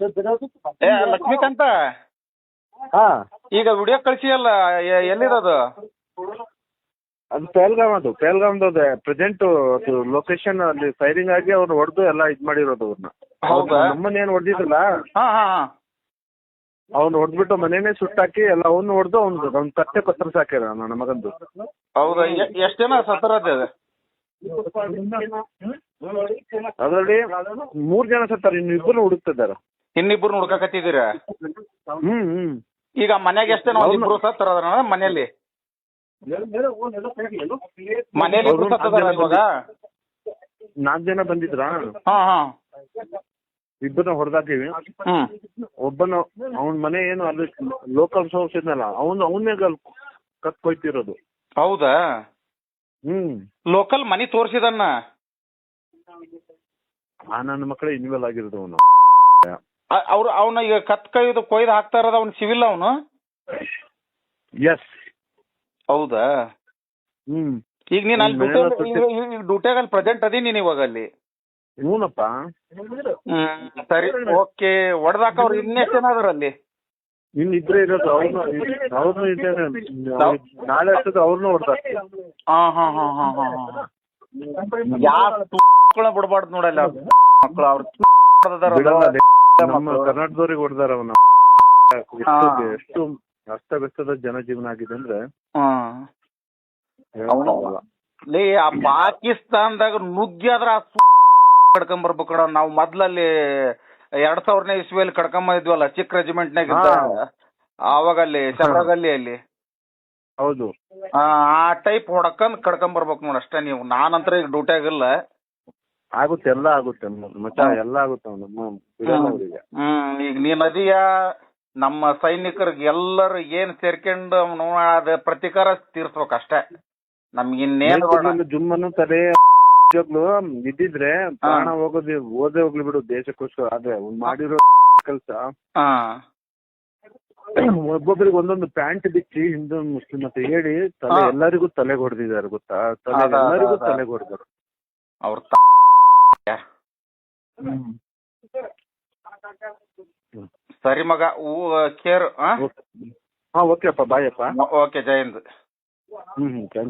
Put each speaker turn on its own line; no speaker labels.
ಏ ಲಕ್ಷ್ಮೀಕಾಂತ.
ಹಾ.
ಈಗ ವಿಡಿಯೋ ಕಳ್ಸಿಯಲ್ಲ ಅಲ್ಲ ಎಲ್ಲಿರೋದು?
ಅದು ಪೆಹಲ್ಗಾಮ್ ಅದು ಪೆಹಲ್ಗಾಮ್ದು ಅದೇ ಪ್ರೆಸೆಂಟ್ ಅದು ಲೊಕೇಶನ್ ಅಲ್ಲಿ ಫೈರಿಂಗ್ ಆಗಿ ಅವ್ರು ಹೊಡೆದು ಎಲ್ಲ ಇದ್ ಮಾಡಿರೋದು ಅವ್ರನ್ನ
ಹೌದಾ?
ನಮ್ಮನ್ನ ಏನು ಹೊಡೆದಿದ್ರಲ್ಲ?
ಹಾ ಹಾ ಹಾ.
ಅವ್ನು ಹೊಡೆದ್ಬಿಟ್ಟು ಮನೇನೆ ಸುಟ್ಟಾಕಿ ಎಲ್ಲ ಅವ್ನು ಹೊಡೆದು ಅವ್ನು ಅವ್ನ ಕತ್ತೆ ಪತ್ರ ಸಾಕ್ಯಾರ ನನ್ನ ಮಗಂದು.
ಹೌದಾ? ಎ- ಎಷ್ಟ್ ಜನ
ಅದರಲ್ಲಿ ಮೂರ್ ಜನ ಸತ್ತಾರ ಇನ್ನಿಬ್ರು ಇಬ್ಬರು ಹುಡುಕ್ತಿದ್ದಾರೆ.
ಇನ್ನಿಬ್ರು ಹುಡ್ಕಕತ್ತಿದ್ದೀರ?
ಹ್ಮ್ ಹ್ಮ್.
ಈಗ ಮನ್ಯಾಗ ಎಷ್ಟ್ ನಾವು ಇಬ್ರು ಮನೇಲಿ ಮನೆಯಲ್ಲಿ? ಮನೆಯಲ್ಲಿ ಇಬ್ರು ಸತ್ತದಾರ
ನಾಲ್ಕ್ ಜನ
ಇವಾಗ?
ನಾಲ್ಕು ಜನ ಬಂದಿದ್ರಾ?
ಹಾ ಹಾ.
ಇಬ್ಬರನ್ನ ಹೊಡೆದಾಕಿವಿ
ಹ್ಮ್.
ಒಬ್ಬನ ಅವನ ಮನೆ ಏನು ಅಲ್ಲಿ ಲೋಕಲ್ ಸೌಸ್ ಇದ್ನಲ್ಲ ಅವನು ಅವನೇ ಕತ್ ಕೊಯ್ತಿರೋದು
ಹೌದಾ?
ಹ್ಮ್.
ಲೋಕಲ್ ಮನಿ ತೋರ್ಸಿದನ್ನ.
ಆ ನನ್ನ ಮಕ್ಕಳ ಇನ್ವೆಲ್ ಆಗಿರೋದು ಅವನು.
ಅ- ಅವ್ರು ಅವನ ಈಗ ಕತ್ ಕೈದು ಕೊಯ್ದು ಹಾಕ್ತಾ ಇರೋದು ಅವ್ನು ಸಿವಿಲ್ ಅವನು?
ಎಸ್
ಹೌದಾ?
ಹ್ಮ್.
ಈಗ ನೀನ್ ಅಲ್ಲಿ ಡ್ಯೂಟಿ
ಮನೆಯಲ್ಲ
ಈಗ ಡ್ಯೂಟಿಯಾಗ ಅಲ್ಲಿ ಪ್ರೆಸೆಂಟ್ ಅದೀನಿ ನೀನ್ ಇವಾಗ ಅಲ್ಲಿ.
ಹ್ಞೂನಪ್ಪ.
ಹ್ಮ್ ಸರಿ. ಓಕೆ ಹೊಡೆದಾಕ ಅವ್ರು ಇನ್ನೆಷ್ಟು ಜನ ಅದಾರ ಅಲ್ಲಿ
ಇನ್ ಇದ್ರೆ ಇರೋದು ಅವ್ರನ್ನ ಅವ್ರನ್ನೂ ಇದ್ದೇನೆ ನಾಳೆ ಅಷ್ಟೊತ್ತು ಅವ್ರನ್ನ ಹೊಡ್ತಾರೆ
ಹಾ ಹಾ ಹಾ ಹಾ ಹಾ ಯಾರ ಬಿಡಬಾರ್ದು ನೋಡಲ್ಲ ಮಕ್ಕಳು ಅವ್ರ.
ನಮ್ಮ ಕರ್ನಾಟಕದವ್ರಿಗೆ ಹೊಡೆದಾರ ಅವನ. ಎಷ್ಟು ಅಸ್ತವ್ಯಸ್ತದ ಜನಜೀವನ ಆಗಿದೆ ಅಂದ್ರೆ.
ಲೇ ಆ ಪಾಕಿಸ್ತಾನದಾಗ ನುಗ್ಗಿ ಆದ್ರ ಕಡ್ಕೊಂಡ್ ಬರ್ಬೇಕು ನಾವು ಮೊದ್ಲಲ್ಲಿ ಎರಡ್ ಸಾವಿರನೇ ಇಸ್ವಿಯಲ್ಲಿ ಕಡ್ಕೊಂಡ್ ಇದ್ವಲ್ಲ ಚಿಕ್ಕ ರೆಜಿಮೆಂಟ್ನಾಗ
ನಾಗ
ಆವಾಗ ಅಲ್ಲಿ ಶಬರಗಲ್ಲಿ ಅಲ್ಲಿ?
ಹೌದು.
ಆ ಟೈಪ್ ಹೊಡ್ಕೊಂಡ್ ಕಡ್ಕೊಂಡ್ ಬರ್ಬೇಕು ನೋಡ್ ಅಷ್ಟೇ ನೀವು. ನಾನಂತರ ಈಗ ಡ್ಯೂಟಿಯಾಗಿಲ್ಲ
ಆಗುತ್ತೆ ಎಲ್ಲ ಆಗುತ್ತೆ ಎಲ್ಲ ಆಗುತ್ತೆ
ಹ್ಮ್. ಈಗ ನೀನ್ ಅದೀಯ ನಮ್ಮ ಸೈನಿಕರಿಗೆ ಎಲ್ಲರೂ ಏನ್ ಸೇರ್ಕೊಂಡು ಅವ್ನು ಅದ ಪ್ರತಿಕಾರ ತೀರ್ಸ್ಬೇಕು ಅಷ್ಟೇ. ನಮ್ಗೆ ಇನ್ನೇನು
ಜುಮ್ಮನ್ನು ತಲೆ ನಿಜವಾಗ್ಲೂ ಇದ್ದಿದ್ರೆ ಪ್ರಾಣ ಹೋಗೋದು ಓದೇ ಹೋಗ್ಲಿ ಬಿಡು ದೇಶಕ್ಕೋಸ್ಕರ. ಆದ್ರೆ ಅವ್ನು ಮಾಡಿರೋ ಕೆಲಸ
ಹಾ.
ಒಬ್ಬೊಬ್ಬರಿಗೆ ಒಂದೊಂದು ಪ್ಯಾಂಟ್ ಬಿಚ್ಚಿ ಹಿಂದೂ ಮುಸ್ಲಿಂ ಅಂತ ಹೇಳಿ ತಲೆ. ಎಲ್ಲರಿಗೂ ತಲೆಗೆ ಹೊಡೆದಿದ್ದಾರೆ ಗೊತ್ತಾ? ತಲೆ
ಅದ, ಅದ,
ಎಲ್ಲರಿಗೂ
ತಲೆ
ತಲೆಗೆ ಹೊಡೆದರು
ಅವ್ರ ಸರಿ ಮಗ ಹೂ ಕೇರ್
ಹಾ ಓಕೆ. ಅಪ್ಪ ಬಾಯ್ ಅಪ್ಪ
okay Jayant.
Hmm hmm thank you